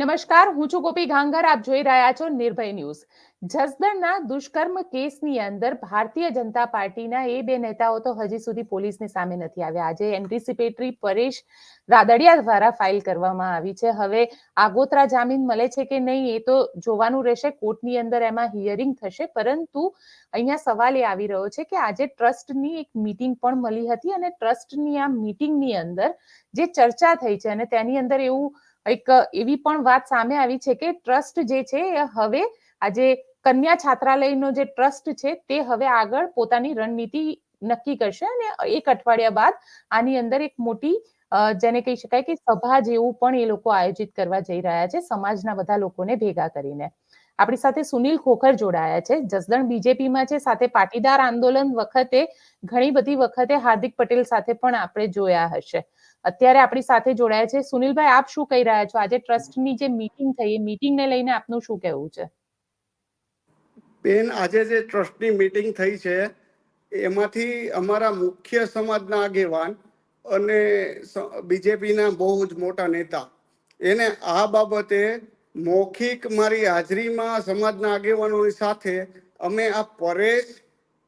નમસ્કાર, હું છું ગોપી ઘાંગર. આપ જોઈ રહ્યા છો નિર્ભય ન્યૂઝ. જસદણના દુષ્કર્મ કેસની અંદર ભારતીય જનતા પાર્ટીના એ બે નેતાઓ તો હજી સુધી પોલીસની સામે નથી આવ્યા. આજે એન્ટિસિપેટરી પરેશ રાદડિયા દ્વારા ફાઇલ કરવામાં આવી છે. હવે આગોતરા જામીન મળે છે કે નહીં એ તો જોવાનું રહેશે. કોર્ટની અંદર એમાં હિયરિંગ થશે. પરંતુ અહીંયા સવાલ એ આવી રહ્યો છે કે આજે ટ્રસ્ટની એક મીટિંગ પણ મળી હતી અને ટ્રસ્ટની આ મીટિંગની અંદર જે ચર્ચા થઈ છે અને તેની અંદર એવું એક એવી પણ વાત સામે આવી છે કે ટ્રસ્ટ જે છે એ હવે આજે કન્યા છાત્રાલયનો જે ટ્રસ્ટ છે તે હવે આગળ પોતાની રણનીતિ નક્કી કરશે અને એક અઠવાડિયા બાદ આની અંદર એક મોટી જેને કહી શકાય કે સભા જેવું પણ એ લોકો આયોજિત કરવા જઈ રહ્યા છે સમાજના બધા લોકોને ભેગા કરીને. આપણી સાથે સુનિલ ખોખર જોડાયા છે. જસદણ બીજેપીમાં છે, સાથે પાટીદાર આંદોલન વખતે, ઘણી બધી વખતે હાર્દિક પટેલ સાથે પણ આપણે જોયા હશે. અત્યારે આપણી સાથે જોડાયા છે. સુનિલભાઈ, આપ શું કહી રહ્યા છો? આજે ટ્રસ્ટની જે મીટિંગ થઈ, એ મીટિંગને લઈને આપનું શું કહેવું છે? બેન, આજે જે ટ્રસ્ટની મીટિંગ થઈ છે, એમાંથી અમારા મુખ્ય સમાજના આગેવાન અને બીજેપીના બહુ જ મોટા નેતા. એને આ બાબતે મૌખિક મારી હાજરીમાં સમાજના આગેવાનોની સાથે અમે આ પરેશ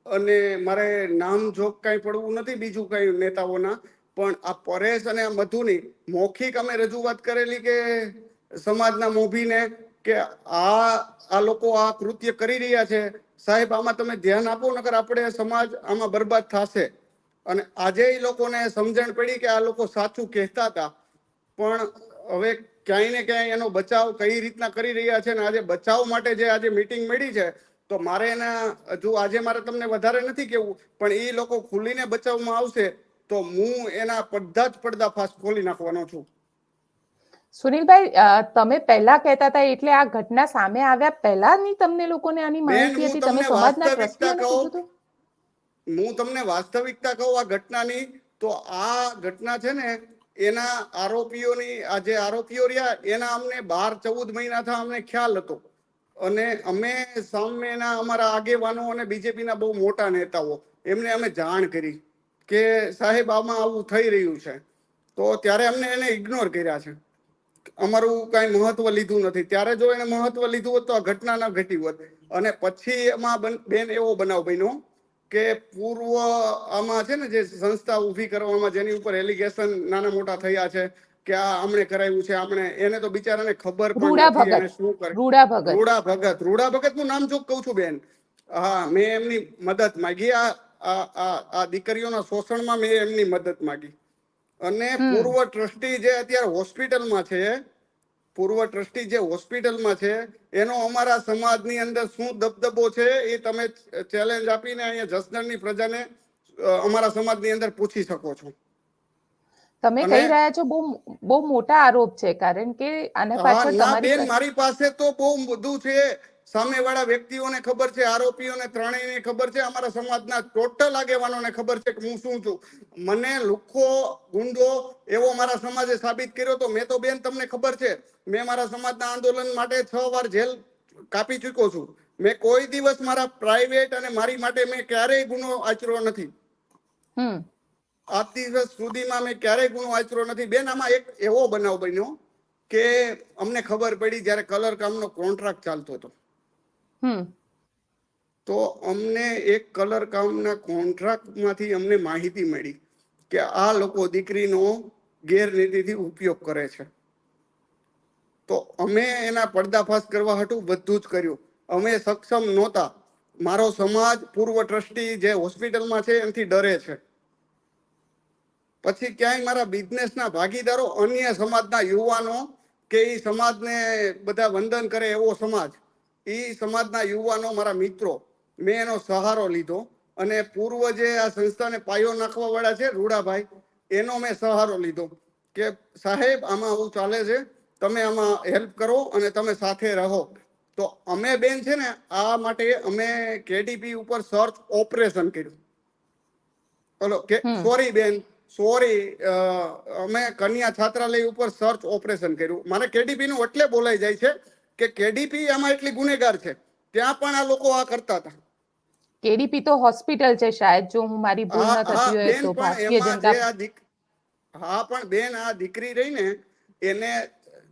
અને મારે નામ જોગ કાંઈ પડવું નથી બીજું કાંઈ નેતાઓના પણ આ પરેશ અને આ મધુની મૌખિક અમે રજૂઆત કરેલી કે સમાજના મોભીને કે આ આ લોકો આ કૃત્ય કરી રહ્યા છે. સાહેબ, આમાં તમે ધ્યાન આપો, નકર આપણે સમાજ આમાં બરબાદ થશે. અને આજે એ લોકોને સમજણ પડી કે આ લોકો સાચું કહેતા હતા. પણ હવે ક્યાંય ને ક્યાંય એનો બચાવ કઈ રીતના કરી રહ્યા છે ને આજે બચાવ માટે જે આજે મીટિંગ મળી છે, તો મારે એના, હજુ આજે મારે તમને વધારે નથી કેવું પણ એ લોકો ખુલીને બચાવમાં આવશે. તો હું એના બધા જ પડદાફાશ ખોલી નાખવાનો છું. સુનિલભાઈ તમે પહેલા કહેતા હતા એટલે આ ઘટના સામે આવ્યા પહેલાની તમને લોકોને આની માહિતી હતી? તમે સમાજના હતું? હું તમને વાસ્તવિકતા કહું આ ઘટનાની. તો આ ઘટના છે ને એના આરોપીઓની આ જે આરોપીઓ રહ્યા એના અમને બાર ચૌદ મહિનાથી અમને ખ્યાલ હતો. અને અમે સામેના અમારા આગેવાનો અને બીજેપીના બહુ મોટા નેતાઓ એમને અમે જાણ કરી. કે સાહેબ આમાં આવું થઈ રહ્યું છે. તો ત્યારે અમને એને ઇગ્નોર કર્યા છે. અમારું કાંઈ મહત્વ લીધું નથી. ત્યારે જો એને મહત્વ લીધું હોત તો આ ઘટના ન ઘટી હોત. અને પછી એમાં બેન એવો બનાવ બન્યો કે પૂર્વ આમાં છે ને જે સંસ્થા ઊભી કરવામાં જેની ઉપર એલિગેશન નાના મોટા થયા છે કે આ આમણે કરાવ્યું છે આમણે એને તો બિચારાને ખબર પણ નથી એને. શું કરે રૂડા ભગત. રૂડા ભગત રૂડા ભગતનું નામ જો કહું છું બેન. હા મેં એમની મદદ માંગી. આ આ આ- આ દીકરીઓના શોષણમાં મેં એમની મદદ માગી. અને પૂર્વ ટ્રસ્ટી જે અત્યારે હોસ્પિટલમાં છે પૂર્વ ટ્રસ્ટી જે હોસ્પિટલમાં છે એનો અમારા સમાજની અંદર શું દબદબો છે એ તમે ચેલેન્જ આપીને અહીંયા જસદણની પ્રજાને અમારા સમાજની અંદર પૂછી શકો છો. તમે કહી રહ્યા છો બહુ બહુ મોટા આરોપ છે કારણ કે આને પાછળ તમારી મારી પાસે તો બહુ બધું છે. સામેવાળા વ્યક્તિઓને ખબર છે આરોપીઓને ત્રણેયને ખબર છે અમારા સમાજના ટોટલ આગેવાનોને ખબર છે કે હું શું છું. મને લુખ્ખો ગુંડો એવો મારા સમાજે સાબિત કર્યો તો મેં તો બેન તમને ખબર છે મેં મારા સમાજના આંદોલન માટે છ વાર જેલ કાપી ચૂક્યો છું. મેં કોઈ દિવસ મારા પ્રાઇવેટ અને મારી માટે મેં ક્યારેય ગુનો આચર્યો નથી. આજ દિવસ સુધીમાં મેં ક્યારેય ગુનો આચર્યો નથી. બેન આમાં એક એવો બનાવ બન્યો કે અમને ખબર પડી જ્યારે કલર કામનો કોન્ટ્રાક્ટ ચાલતો હતો. તો અમને એક કલર કામના કોન્ટ્રાક્ટમાંથી અમને માહિતી મળી કે આ લોકો દીકરીનો ગેરરીતિથી ઉપયોગ કરે છે. તો અમે એના પડદાફાશ કરવા હતું બધું જ કર્યું. અમે સક્ષમ નહોતા. મારો સમાજ, પૂર્વ ટ્રસ્ટી જે હોસ્પિટલમાં છે એનાથી ડરે છે. પછી ક્યાંય મારા બિઝનેસના ભાગીદારો અન્ય સમાજના યુવાનો કે એ સમાજને બધા વંદન કરે એવો સમાજ એ સમાજના યુવાનો મારા મિત્રો મેં એનો સહારો લીધો અને પૂર્વ જે આ સંસ્થાને પાયો નાખવા વાળા છે રૂડાભાઈ એનો મેં સહારો લીધો કે સાહેબ આમાં આવું ચાલે છે તમે આમાં હેલ્પ કરો અને તમે સાથે રહો. તો અમે બેન છે ને આ માટે અમે કેડીપી ઉપર સર્ચ ઓપરેશન કર્યું. બોલો કે સોરી બેન સોરી અમે કન્યા છાત્રાલય ઉપર સર્ચ ઓપરેશન કર્યું. મારે કેડીપી નું એટલે બોલાઈ જાય છે કે કેડીપી આમાં એટલી ગુનેગાર છે? ત્યાં પણ આ લોકો આ કરતા હતા. કેડીપી તો હોસ્પિટલ છે શાયદ જો હું મારી ભૂલ ન થતી હોય તો ભારતીય જનતા હા પણ બેન આ દીકરી રહી ને એને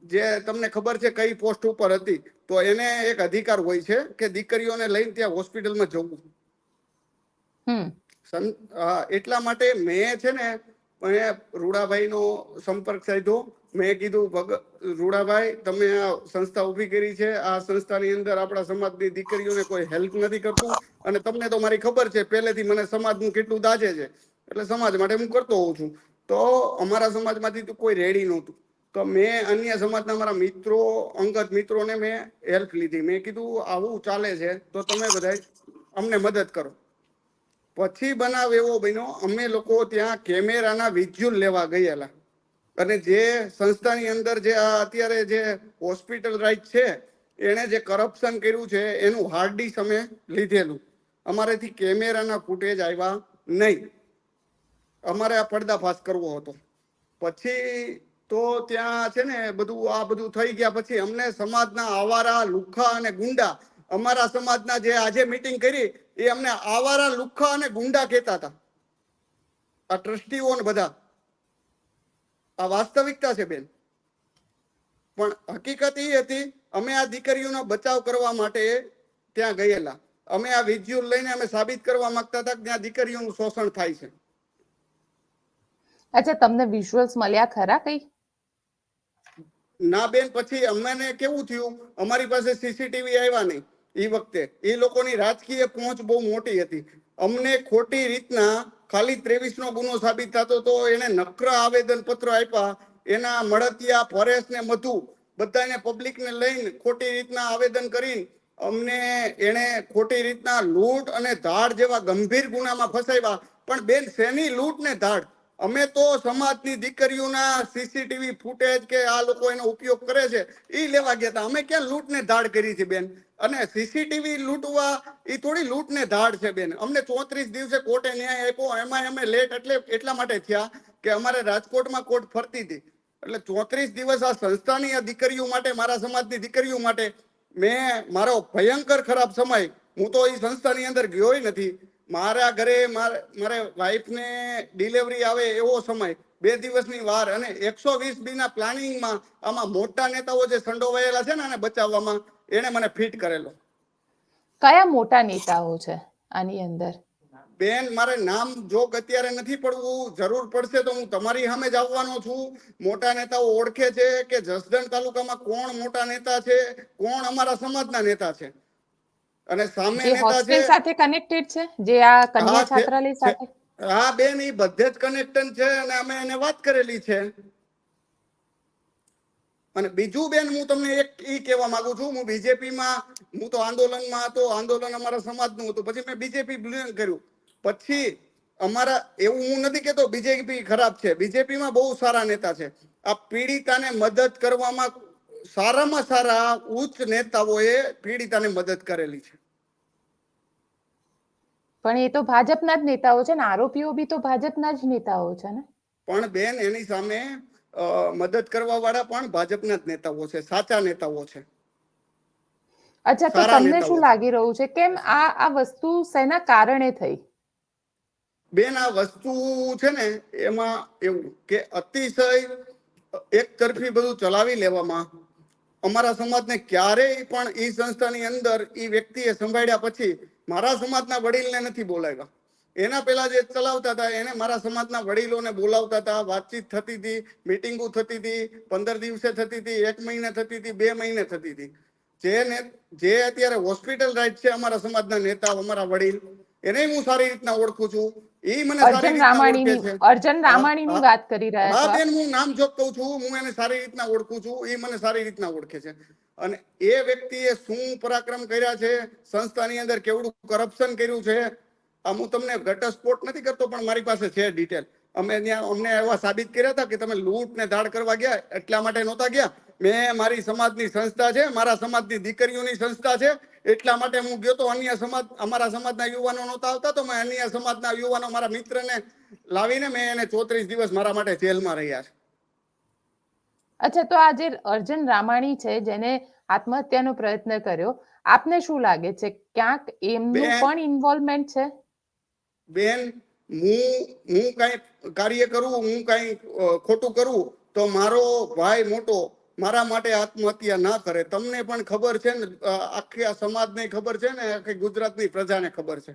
જે તમને ખબર છે કઈ પોસ્ટ ઉપર હતી તો એને એક અધિકાર હોય છે કે દીકરીઓને લઈને ત્યાં હોસ્પિટલમાં જવું. હમ. એટલા માટે મેં છે ને રૂડાભાઈ નો સંપર્ક સાધ્યો મેં કીધું, ભગ, રૂડાભાઈ, તમે આ સંસ્થા ઊભી કરી છે. આ સંસ્થાની અંદર આપણા સમાજની દીકરીઓને કોઈ હેલ્પ નથી કરતું. અને તમને તો મારી ખબર છે, પહેલેથી મને સમાજનું કેટલું દાજે છે. એટલે સમાજ માટે હું કરતો હોઉં છું. તો અમારા સમાજમાંથી તો કોઈ રેડી નહોતું. તો મેં અન્ય સમાજના મારા મિત્રો, અંગત મિત્રોને મેં હેલ્પ લીધી. મેં કીધું, આવું ચાલે છે, તો તમે બધા અમને મદદ કરો. પછી બનાવ એવો બન્યો, અમે લોકો ત્યાં કેમેરાના વિઝ્યુઅલ લેવા ગયેલા. અને જે સંસ્થાની અંદર જે આ અત્યારે જે હોસ્પિટલ રાઇટ છે, એણે જે કરપ્શન કર્યું છે, એનું હાર્ડી અમે લીધેલું. અમારેથી કેમેરાના ફૂટેજ આવ્યા નહીં. અમારે આ પડદાફાશ કરવો હતો. પછી તો ત્યાં છે ને બધું, આ બધું થઈ ગયા પછી અમને સમાજના આવારા લુખ્ખા અને ગુંડા, અમારા સમાજના જે આજે મીટિંગ કરી, એ અમને આવારા લુખ્ખા અને ગુંડા કહેતા હતા. આ ટ્રસ્ટીઓને બધા. આ વાસ્તવિકતા છે બેન. પણ હકીકત એ હતી અમે આ દીકરીઓનો બચાવ કરવા માટે ત્યાં ગયેલા. અમે આ વિઝ્યુઅલ લઈને અમે સાબિત કરવા માંગતા હતા કે ત્યાં દીકરીઓનું શોષણ થાય છે. અચ્છા તમને વિઝ્યુઅલ્સ મળ્યા ખરા કઈ? ના બેન પછી અમને કેવું થયું? અમારી પાસે સીસીટીવી આવ્યા નહીં એ વખતે. એ લોકોની રાજકીય પહોંચ બહુ મોટી હતી. અમને ખોટી રીતના ખાલી ત્રેવીસ નો ગુનો સાબિત થતો તો એને નક્ર આવેદન પત્ર આપ્યા. એના મળતિયા પરેશ ને મધુ બધાને પબ્લિક ને લઈને ખોટી રીતના આવેદન કરીને અમને એને ખોટી રીતના લૂંટ અને ધાડ જેવા ગંભીર ગુનામાં ફસાવ્યા. પણ બેન, શેની લૂંટ ને ધાડ? અમે તો સમાજની દીકરીઓના સીસીટીવી ફૂટેજ કે આ લોકો એનો ઉપયોગ કરે છે એ લેવા ગયા હતા અમે ક્યાં લૂંટને ધાડ કરી છે બેન? અને સીસીટીવી લૂંટવા એ થોડી લૂંટને ધાડ છે બેન. અમને ચોત્રીસ દિવસે કોર્ટે ન્યાય આપ્યો. એમાં અમે લેટ એટલે એટલા માટે થયા કે અમારે રાજકોટમાં કોર્ટ ફરતી હતી. એટલે ચોત્રીસ દિવસ આ સંસ્થાની આ દીકરીઓ માટે, મારા સમાજની દીકરીઓ માટે મેં મારો ભયંકર ખરાબ સમય હું તો એ સંસ્થાની અંદર ગયો નથી. મારા ઘરે મારે વાઈફને ડિલિવરી આવે એવો સમય. બે દિવસની વાર અને એકસો વીસ બીના પ્લાનિંગમાં આમાં મોટા નેતાઓ જે સંડોવાયેલા છે ને આને બચાવવામાં એને મને ફિટ કરેલો. કયા મોટા નેતાઓ છે આની અંદર? બેન મારે નામ જો અત્યારે નથી પડવું. જરૂર પડશે તો હું તમારી સામે જ આવવાનો છું. મોટા નેતાઓ ઓળખે છે કે જસદણ તાલુકામાં કોણ મોટા નેતા છે? કોણ અમારા સમાજના નેતા છે? અને સામે હોસ્ટેલ સાથે કનેક્ટેડ છે જે આ કન્યા છાત્રાલય સાથે. હા બેન એ બધે જ કનેક્ટન છે અને અમે એને વાત કરેલી છે. અને બીજું બેન હું તમને એક ઈ કહેવા માંગુ છું હું બીજેપી માં હું તો આંદોલનમાં હતો આંદોલન અમારા સમાજનું હતું પછી મેં બીજેપી બિલોંગ કર્યું. પછી અમારા એવું હું નથી કહેતો બીજેપી ખરાબ છે. બીજેપી માં બહુ સારા નેતા છે. આ પીડિતાને મદદ કરવામાં સારામાં સારા ઉચ્ચ નેતાઓએ પીડિતાને મદદ કરેલી છે. પણ એ તો ભાજપના જ નેતાઓ છે ને આરોપીઓ બી તો ભાજપના જ નેતાઓ છે ને. પણ બેન એની સામે મદદ કરવા વાળા પણ ભાજપના જ નેતાઓ છે સાચા નેતાઓ છે. અચ્છા તો તમને શું લાગી રહ્યું છે? કેમ આ આ વસ્તુ શેના કારણે થઈ? બેન આ વસ્તુ છે ને એમાં એવું કે અતિશય એક તરફી બધું ચલાવી લેવામાં અમારા સમાજને ક્યારેય પણ એ સંસ્થાની અંદર એ વ્યક્તિએ સંભાળ્યા પછી મારા સમાજના વડીલને નથી બોલાવ્યા. એના પેલા જે ચલાવતા હતા, એને મારા સમાજના વડીલોને બોલાવતા હતા, વાતચીત થતી હતી, મીટિંગો થતી હતી, પંદર દિવસે થતી હતી, એક મહિને થતી હતી, બે મહિને થતી હતી. જે જે અત્યારે હોસ્પિટલ રાઇટ છે અમારા સમાજના નેતા અમારા વડીલ એને હું સારી રીતના ઓળખું છું. એ મને સારી રીતના ઓળખે છે. અર્જન રામાણીની. વાત કરી રહ્યા છો. બેન હું નામ જોપ કહું છું. હું એને સારી રીતના ઓળખું છું. એ મને સારી રીતના ઓળખે છે. અને એ વ્યક્તિએ શું પરાક્રમ કર્યા છે? સંસ્થાની અંદર કેવડું કરપ્શન કર્યું છે? આ હું તમને ઘટસ્ફોટ નથી કરતો પણ મારી પાસે છે ડિટેલ અમે ત્યાં અમને એવા સાબિત કર્યા હતા કે તમે લૂંટ ને ધાડ કરવા ગયા એટલા માટે નહોતા ગયા. મેં મારી સમાજની સંસ્થા છે મારા સમાજની દીકરીઓની સંસ્થા છે એટલા માટે હું ગયો તો અન્ય સમાજ અમારા સમાજના યુવાનો નહોતા આવતા તો મેં અન્ય સમાજના યુવાનો મારા મિત્રને લાવીને મેં એને ચોત્રીસ દિવસ મારા માટે જેલમાં રહ્યા છે. અચ્છા તો આ જે અર્જન રામાણી છે જેને આત્મહત્યાનો પ્રયત્ન કર્યો આપને શું લાગે છે? ક્યાંક એમનું પણ ઇન્વોલ્વમેન્ટ છે? બેન હું હું કઈ કાર્ય કરું હું કઈ ખોટું કરું તો મારો ભાઈ મોટો મારા માટે આત્મહત્યા ના કરે. તમને પણ ખબર છે ને આખી આ સમાજને ખબર છે ને, આખી ગુજરાતની પ્રજાને ખબર છે.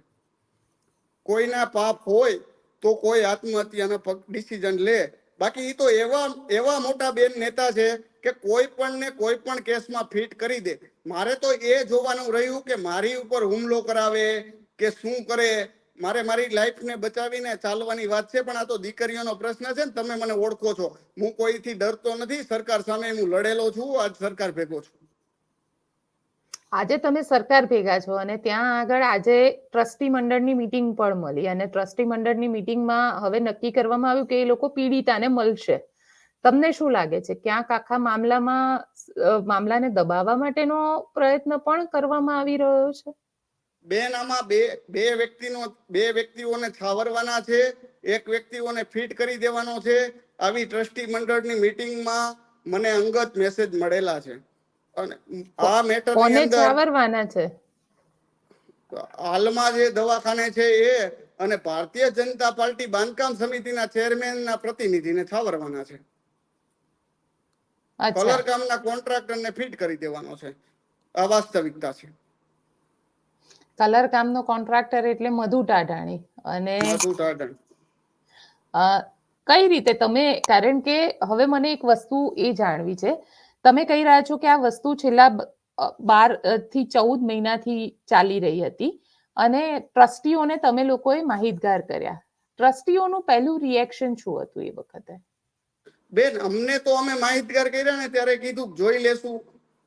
કોઈના પાપ હોય તો કોઈ આત્મહત્યાનો ડિસિઝન લે. બાકી એ તો એવા એવા મોટા બેન નેતા છે કે કોઈ પણ ને કોઈ પણ કેસમાં ફિટ કરી દે. મારે તો એ જોવાનું રહ્યું કે મારી ઉપર હુમલો કરાવે કે શું કરે. મારે મારી લાઈફને બચાવીને ચાલવાની વાત છે, પણ આ તો દીકરીઓનો પ્રશ્ન છે ને, તમે મને ઓળખો છો. હું કોઈથી ડરતો નથી, સરકાર સામે હું લડેલો છું, આજ સરકાર ભેગો છું. આજે તમે સરકાર ભેગા છો અને ત્યાં આગળ આજે ટ્રસ્ટી મંડળની મીટિંગ પણ મળી અને ટ્રસ્ટી મંડળની મીટિંગમાં હવે નક્કી કરવામાં આવ્યું કે એ લોકો પીડિતાને મળશે. તમને શું લાગે છે? ક્યાંક આખા મામલામાં મામલાને દબાવવા માટેનો પ્રયત્ન પણ કરવામાં આવી રહ્યો છે? બેન આમાં બે બે વ્યક્તિનો બે વ્યક્તિઓને છાવરવાના છે એક વ્યક્તિઓને ફિટ કરી દેવાનો છે. આવી ટ્રસ્ટી મંડળની મીટિંગમાં મને અંગત મેસેજ મળેલા છે. અને આ મેટર છાવરવાના છે? હાલમાં જે દવાખાને છે એ અને ભારતીય જનતા પાર્ટી બાંધકામ સમિતિના ચેરમેનના પ્રતિનિધિને છાવરવાના છે. કલર કામના કોન્ટ્રાક્ટરને ફિટ કરી દેવાનો છે. આ વાસ્તવિકતા છે. કલર કામનો કોન્ટ્રાક્ટર એટલે મધુ ટાઢાણી. અને કઈ રીતે તમે કારણ કે હવે મને એક વસ્તુ એ જાણવી છે. તમે કહી રહ્યા છો કે આ વસ્તુ છેલ્લા બારથી ચૌદ મહિનાથી ચાલી રહી હતી. અને ટ્રસ્ટીઓને તમે લોકોએ માહિતગાર કર્યા. ટ્રસ્ટીઓનું પહેલું રિએક્શન શું હતું એ વખતે? બેન અમને તો અમે માહિતગાર કર્યા ને ત્યારે કીધું જોઈ લેશું.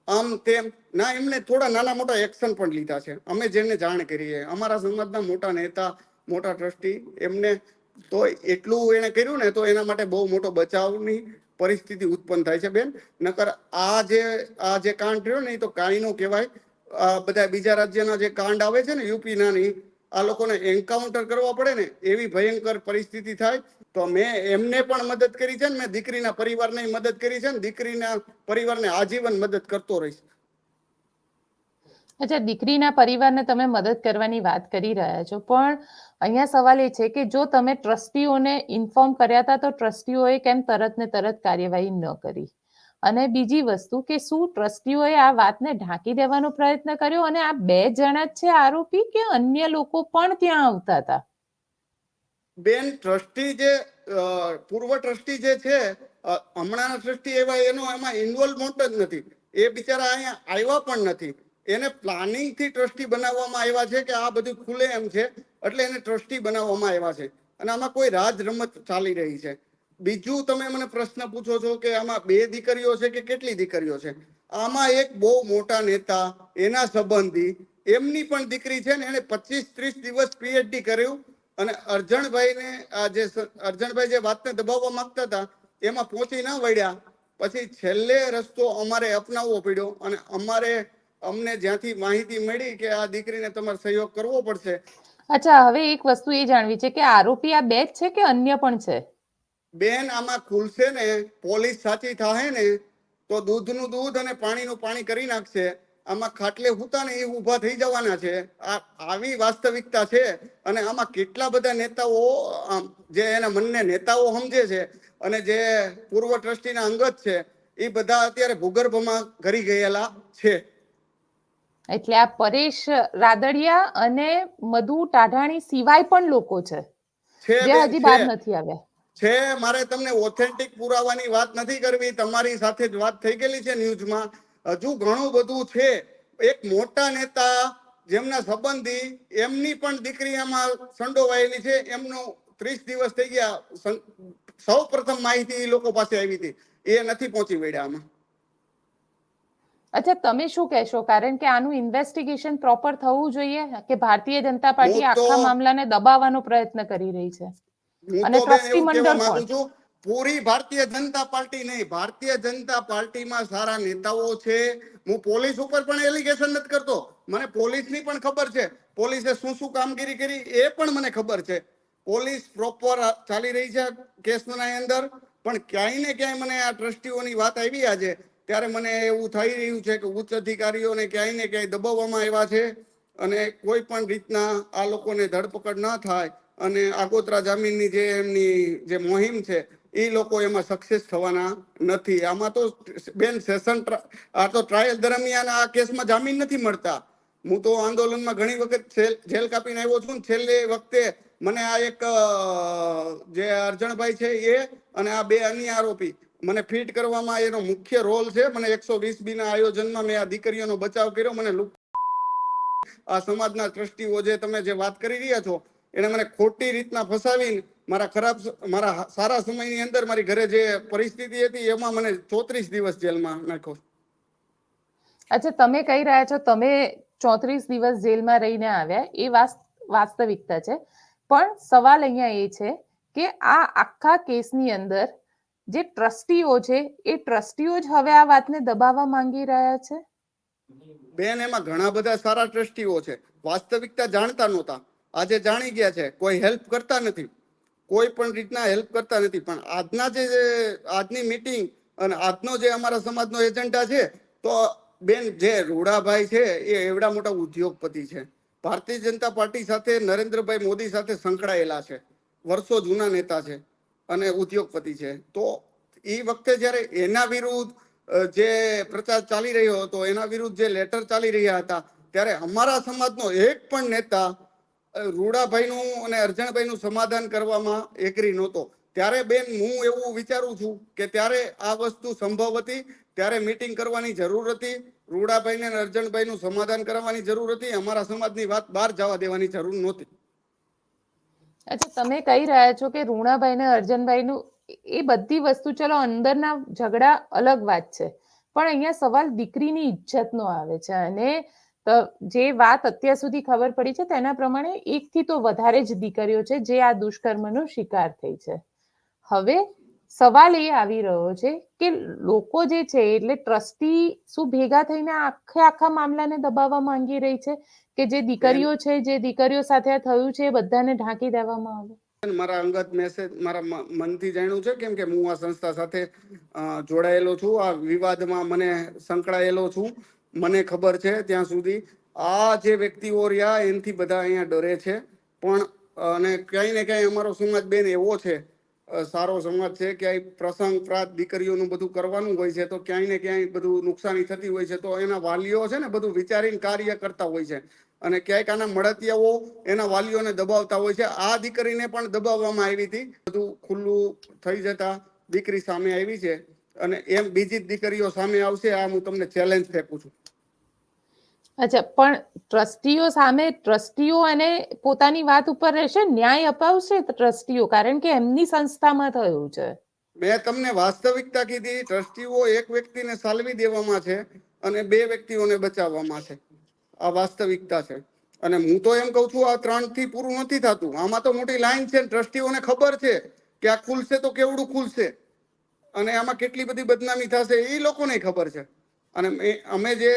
આમ તેમ. ના, એમને થોડા નાના મોટા એક્શન પણ લીધા છે. અમે જેને જાણ કરીએ, અમારા સમાજના મોટા નેતા, મોટા ટ્રસ્ટી, એમને તો એટલું એને કર્યું ને તો એના માટે બહુ મોટો બચાવની પરિસ્થિતિ ઉત્પન્ન થાય છે બેન. નકર આ જે આ જે કાંડ થયો ને એ તો કાંઈ નો કહેવાય બધા બીજા રાજ્યના જે કાંડ આવે છે ને યુપીના ની આ લોકોને એન્કાઉન્ટર કરવા પડે ને, એવી ભયંકર પરિસ્થિતિ થાય, તો મેં એમને પણ મદદ કરી છે ને, મેં દીકરીના પરિવારને મદદ કરી છે ને, દીકરીના પરિવારને આજીવન મદદ કરતો રહીશ. અચ્છા, દીકરીના પરિવારને તમે મદદ કરવાની વાત કરી રહ્યા છો, પણ અહીંયા સવાલ એ છે કે જો તમે ટ્રસ્ટીઓને ઇન્ફોર્મ કર્યા હતા, તો ટ્રસ્ટીઓએ કેમ તરત ને તરત કાર્યવાહી ન કરી? અને બીજી વસ્તુ કે શું ટ્રસ્ટીઓએ આ વાતને ઢાંકી દેવાનો પ્રયત્ન કર્યો અને આ બે જણા જ છે આરોપી કે અન્ય લોકો પણ ત્યાં આવતા હતા? બેન, ટ્રસ્ટી જે પૂર્વ ટ્રસ્ટી જે છે હમણાં ટ્રસ્ટી એવા એનો એમાં ઇન્વોલ્વમેન્ટ જ નથી. એ બિચારા અહીંયા આવ્યા પણ નથી. એને પ્લાનિંગથી ટ્રસ્ટી બનાવવામાં આવ્યા છે કે આ બધું ખુલે એમ છે. એટલે એને ટ્રસ્ટી બનાવવામાં આવ્યા છે. અને આમાં કોઈ રાજ રમત ચાલી રહી છે. બીજું તમે મને પ્રશ્ન પૂછો છો કે આમાં બે દીકરીઓ છે કે કેટલી દીકરીઓ છે? આમાં એક બહુ મોટા નેતા, એના સંબંધી, એમની પણ દીકરી છે ને એને પચીસ ત્રીસ દિવસ પીએચડી કર્યું અને અર્જણભાઈને, આ જે અર્જણભાઈ જે વાતને દબાવવા માંગતા હતા, એમાં પહોંચી ના વળ્યા. પછી છેલ્લે રસ્તો અમારે અપનાવવો પડ્યો અને અમારે અમને જ્યાંથી માહિતી મળી કે આ દીકરીને તમારે સહયોગ કરવો પડશે. અચ્છા, હવે એક વસ્તુ એ જાણવી છે કે આરોપી આ બે જ છે કે અન્ય પણ છે? બેન આમાં ખુલશે ને પોલીસ સાચી થાય ને તો દૂધનું દૂધ અને પાણીનું પાણી કરી નાખશે. આમાં ખાટલે હુતા ને એ ઊભા થઈ જવાના છે. આ આવી વાસ્તવિકતા છે અને આમાં કેટલા બધા નેતાઓ જે એના મનને નેતાઓ સમજે છે અને જે પૂર્વ ટ્રસ્ટીના અંગત છે એ બધા અત્યારે ભૂગર્ભમાં ઘરી ગયેલા છે. એટલે આ પરેશ રાદડિયા અને મધુ ટાઢાણી સિવાય પણ લોકો છે. જે હજી બહાર નથી આવ્યા. છે મારે તમને ઓથેન્ટિક પુરાવાની વાત નથી કરવી તમારી સાથે જ વાત થઈ ગયેલી છે ન્યૂઝમાં. હજુ ઘણું બધું છે. એક મોટા નેતા જેમના સંબંધી એમની પણ દીકરી આમાં સંડોવાયેલી છે. એમનું ત્રીસ દિવસ થઈ ગયા. સૌ પ્રથમ માહિતી એ લોકો પાસે આવી હતી. એ નથી પહોંચી વળ્યા આમાં. અચ્છા તમે શું કહેશો? કારણ કે આનું ઇન્વેસ્ટિગેશન પ્રોપર થવું જોઈએ કે ભારતીય જનતા પાર્ટી આખા મામલાને દબાવવાનો પ્રયત્ન કરી રહી છે. અને ટ્રસ્ટી મંડળ પણ. પૂરી ભારતીય જનતા પાર્ટી નહીં ભારતીય જનતા પાર્ટીમાં સારા નેતાઓ છે. હું પોલીસ ઉપર પણ એલિગેશન નથી કરતો. મને પોલીસની પણ ખબર છે. પોલીસે શું શું કામગીરી કરી એ પણ મને ખબર છે. પોલીસ પ્રોપર ચાલી રહી છે કેસના અંદર. પણ ક્યાંય ને ક્યાંય મને આ ટ્રસ્ટીઓની વાત આવી આજે ત્યારે મને એવું થઈ રહ્યું છે કે ઉચ્ચ અધિકારીઓને ક્યાંય ને ક્યાંય દબાવવામાં આવ્યા છે. અને કોઈ પણ રીતના આ લોકોને ધરપકડ ન થાય અને આગોતરા જામીનની જે એમની જે મોહિમ છે એ લોકો એમાં સક્સેસ થવાના નથી. આમાં તો બેન સેશન આ તો ટ્રાયલ દરમિયાન આ કેસમાં જામીન નથી મળતા. હું તો આંદોલનમાં ઘણી વખત જેલ- કાપીને આવ્યો છું છેલ્લે વખતે મને આ એક જે અર્જણભાઈ છે એ અને આ બે અન્ય આરોપી મને ફિટ કરવામાં એનો મુખ્ય રોલ છે. મને એકસો વીસ બી ના આયોજનમાં મેં આ દીકરીઓનો બચાવ કર્યો. મને આ સમાજના ટ્રસ્ટીઓ જે તમે જે વાત કરી રહ્યા છો એને મને ખોટી રીતના ફસાવીને મારા ખરાબ મારા સારા સમયની અંદર મારી ઘરે જે પરિસ્થિતિ હતી એમાં મને ચોત્રીસ દિવસ જેલમાં નાખ્યો. અચ્છા તમે કહી રહ્યા છો તમે ચોત્રીસ દિવસ જેલમાં રહીને આવ્યા એ વાસ્તવિકતા છે. પણ સવાલ અહીંયા એ છે કે આ આખા કેસની અંદર જે ટ્રસ્ટીઓ છે એ ટ્રસ્ટીઓ જ હવે આ વાતને દબાવવા માંગી રહ્યા છે? બેન એમાં ઘણા બધા સારા ટ્રસ્ટીઓ છે. વાસ્તવિકતા જાણતા નહોતા. આજે જાણી ગયા છે, કોઈ હેલ્પ કરતા નથી. કોઈ પણ રીતના હેલ્પ કરતા નથી. પણ આજના જે આજની મીટિંગ અને આજનો જે અમારા સમાજનો એજન્ડા છે, તો બેન જે રૂડાભાઈ છે, એ એવડા મોટા ઉદ્યોગપતિ છે. ભારતીય જનતા પાર્ટી સાથે નરેન્દ્રભાઈ મોદી સાથે સંકળાયેલા છે. વર્ષો જૂના નેતા છે અને ઉદ્યોગપતિ છે. તો એ વખતે જ્યારે એના વિરુદ્ધ જે પ્રચાર ચાલી રહ્યો હતો, એના વિરુદ્ધ જે લેટર ચાલી રહ્યા હતા, ત્યારે અમારા સમાજનો એક પણ નેતા રૂડાભાઈનું અને અરજણભાઈનું સમાધાન કરવામાં એકરી નહોતો. ત્યારે બેન હું એવું વિચારું છું કે ત્યારે આ વસ્તુ સંભવ હતી, ત્યારે મીટિંગ કરવાની જરૂર હતી, રૂડાભાઈને અને અરજણભાઈનું સમાધાન કરવાની જરૂર હતી, અમારા સમાજની વાત બહાર જવા દેવાની જરૂર નહોતી. અચ્છા, તમે કહી રહ્યા છો કે રૂણાભાઈ ને અર્જનભાઈનું એ બધી વસ્તુ, ચલો અંદરના ઝઘડા અલગ વાત છે, પણ અહીંયા સવાલ દીકરીની ઇજ્જતનો આવે છે અને ત- જે વાત અત્યાર સુધી ખબર પડી છે તેના પ્રમાણે એકથી તો વધારે જ દીકરીઓ છે જે આ દુષ્કર્મનો શિકાર થઈ છે. હવે સવાલ એ આવી રહ્યો છે કે લોકો જે છે એટલે ટ્રસ્ટી શું ભેગા થઈને આખે આખા મામલાને દબાવવા માંગી રહી છે? કે જે દીકરીઓ છે, જે દીકરીઓ સાથે આ થયું છે એ બધાને ઢાંકી દેવામાં આવે? મારા અંગત મેસેજ મારા મનથી જાણ્યું છે કેમ કે હું આ સંસ્થા સાથે જોડાયેલો છું. આ વિવાદમાં મને સંકળાયેલો છું. મને ખબર છે ત્યાં સુધી આ જે વ્યક્તિઓ રહ્યા, એનાથી બધા અહીંયા ડરે છે. પણ, અને ક્યાંય ને ક્યાંય અમારો સમાજ બેન એવો છે સારો સમાજ છે ક્યાંય પ્રસંગ પ્રાત દીકરીઓનું બધું કરવાનું હોય છે, તો ક્યાંય ને ક્યાંય બધું નુકસાની થતી હોય છે, તો એના વાલીઓ છે ને બધું વિચારીને કાર્ય કરતા હોય છે. અને ક્યાંક આના મળતિયાઓ એના વાલીઓને દબાવતા હોય છે. આ દીકરીને પણ દબાવવામાં આવી હતી. બધું ખુલ્લું થઈ જતા દીકરી સામે આવી છે. અને એમ બીજી દીકરીઓ સામે આવશે આ હું તમને ચેલેન્જ ફેંકું છું અચ્છા પણ ટ્રસ્ટીઓ સામે ટ્રસ્ટીઓ અને પોતાની વાત ઉપર રહેશે ન્યાય અપાવશે ટ્રસ્ટીઓ? કારણ કે એમની સંસ્થામાં થયું છે. મેં તમને વાસ્તવિકતા કીધી ટ્રસ્ટીઓ એક વ્યક્તિને સાલવી દેવામાં છે અને બે વ્યક્તિઓને બચાવવામાં છે. આ વાસ્તવિકતા છે. અને હું તો એમ કહું છું આ ત્રણથી પૂરું નથી થતું. આમાં તો મોટી લાઈન છે ટ્રસ્ટીઓને ખબર છે કે આ ખુલશે તો કેવડું ખુલશે? અને આમાં કેટલી બધી બદનામી થશે એ લોકોને ખબર છે. અને અમે જે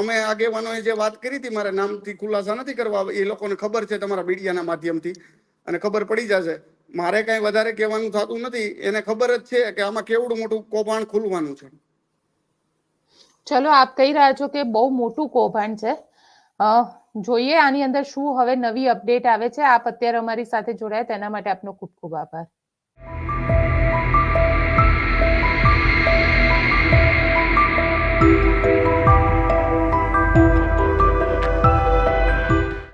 અમે આગેવાનોએ જે વાત કરી હતી, મારા નામથી ખુલાસા નથી કરવા એ લોકોને ખબર છે તમારા મીડિયાના માધ્યમથી. અને ખબર પડી જશે. મારે કઈ વધારે કહેવાનું થતું નથી. એને ખબર જ છે કે આમાં કેવડું મોટું કૌભાંડ ખુલવાનું છે. ચલો, આપ કહી રહ્યા છો કે બહુ મોટું કૌભાંડ છે. જોઈએ આની અંદર શું હવે નવી અપડેટ આવે છે. આપ અત્યારે અમારી સાથે જોડાયા, તેના માટે આપનો ખૂબ ખૂબ આભાર.